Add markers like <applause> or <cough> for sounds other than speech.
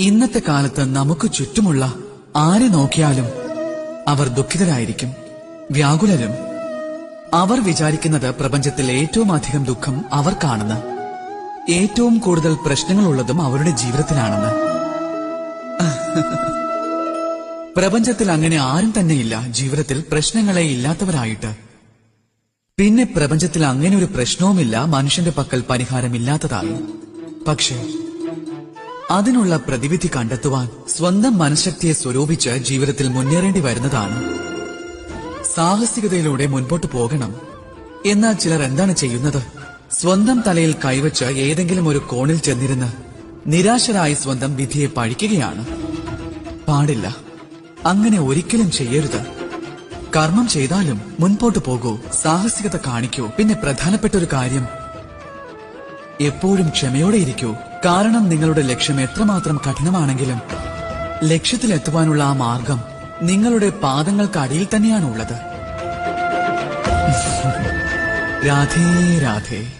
ഇന്നത്തെ കാലത്ത് നമുക്ക് ചുറ്റുമുള്ള ആരെ നോക്കിയാലും അവർ ദുഃഖിതരായിരിക്കും വ്യാകുലരും. അവർ വിചാരിക്കുന്നത് പ്രപഞ്ചത്തിൽ ഏറ്റവും അധികം ദുഃഖം അവർക്കാണെന്ന് ഏറ്റവും കൂടുതൽ പ്രശ്നങ്ങളുള്ളതും അവരുടെ ജീവിതത്തിലാണെന്ന്. പ്രപഞ്ചത്തിൽ അങ്ങനെ ആരും തന്നെയില്ല ജീവിതത്തിൽ പ്രശ്നങ്ങളെ ഇല്ലാത്തവരായിട്ട്. പിന്നെ പ്രപഞ്ചത്തിൽ അങ്ങനെ ഒരു പ്രശ്നവുമില്ല മനുഷ്യന്റെ പക്കൽ പരിഹാരമില്ലാത്തതാണ് പക്ഷേ അതിനുള്ള പ്രതിവിധി കണ്ടെത്തുവാൻ സ്വന്തം മനഃശക്തിയെ സ്വരൂപിച്ച് ജീവിതത്തിൽ മുന്നേറേണ്ടി വരുന്നതാണ്. സാഹസികതയിലൂടെ മുൻപോട്ട് പോകണം. എന്നാൽ ചിലർ എന്താണ് ചെയ്യുന്നത്? സ്വന്തം തലയിൽ കൈവച്ച് ഏതെങ്കിലും ഒരു കോണിൽ ചെന്നിരുന്ന് നിരാശരായി സ്വന്തം വിധിയെ പഴിക്കുകയാണ്. പാടില്ല. അങ്ങനെ ഒരിക്കലും ചെയ്യരുത്. കർമ്മം ചെയ്താലും മുൻപോട്ട് പോകൂ സാഹസികത കാണിക്കൂ. പിന്നെ പ്രധാനപ്പെട്ട ഒരു കാര്യം എപ്പോഴും ക്ഷമയോടെ ഇരിക്കൂ. കാരണം നിങ്ങളുടെ ലക്ഷ്യം എത്രമാത്രം കഠിനമാണെങ്കിലും ലക്ഷ്യത്തിലെത്തുവാനുള്ള ആ മാർഗം നിങ്ങളുടെ പാദങ്ങൾക്കടിയിൽ തന്നെയാണ് ഉള്ളത് <laughs> രാധേ രാധേ.